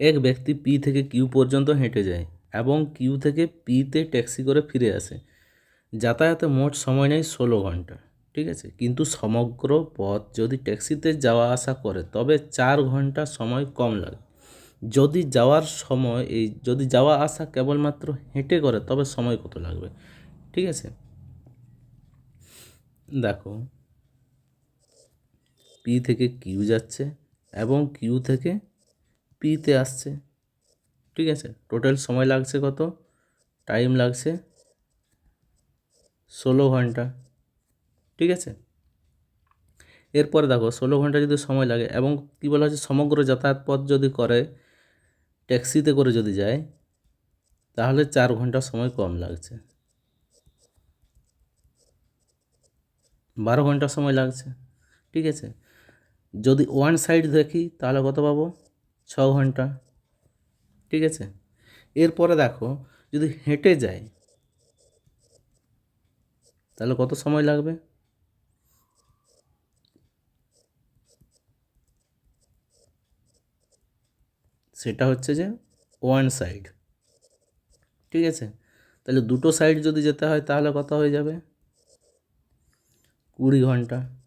এক ব্যক্তি পি থেকে কিউ পর্যন্ত হেঁটে যায় এবং কিউ থেকে পিতে ট্যাক্সি করে ফিরে আসে। যাতায়াতে মোট সময় নেয় ষোলো ঘণ্টা, ঠিক আছে? কিন্তু সমগ্র পথ যদি ট্যাক্সিতে যাওয়া আসা করে, তবে চার ঘণ্টা সময় কম লাগে। যদি যাওয়ার সময় এই যদি যাওয়া আসা কেবলমাত্র হেঁটে করে, তবে সময় কত লাগবে, ঠিক আছে? দেখো, পি থেকে কিউ যাচ্ছে এবং কিউ থেকে পিতে আসছে। ঠিক আছে? টোটাল সময় লাগছে কত? টাইম লাগছে ষোলো ঘণ্টা। ঠিক আছে? এরপরে দেখো, ষোলো ঘণ্টা যদি সময় লাগে এবং কী বলা হচ্ছে, সমগ্র যাতায়াত পথ যদি করে ট্যাক্সিতে করে যদি যায়, তাহলে চার ঘণ্টা সময় কম লাগছে। বারো ঘণ্টা সময় লাগছে। ঠিক আছে? যদি ওয়ান সাইড দেখি, তাহলে কত পাবো? ছ ঘণ্টা। ঠিক আছে? এরপরে দেখো, যদি হেঁটে যায় তাহলে কত সময় লাগবে? সেটা হচ্ছে যে ওয়ান সাইড ঠিক আছে? তাহলে দুটো সাইড যদি যেতে হয়, তাহলে কত হয়ে যাবে? কুড়ি ঘণ্টা।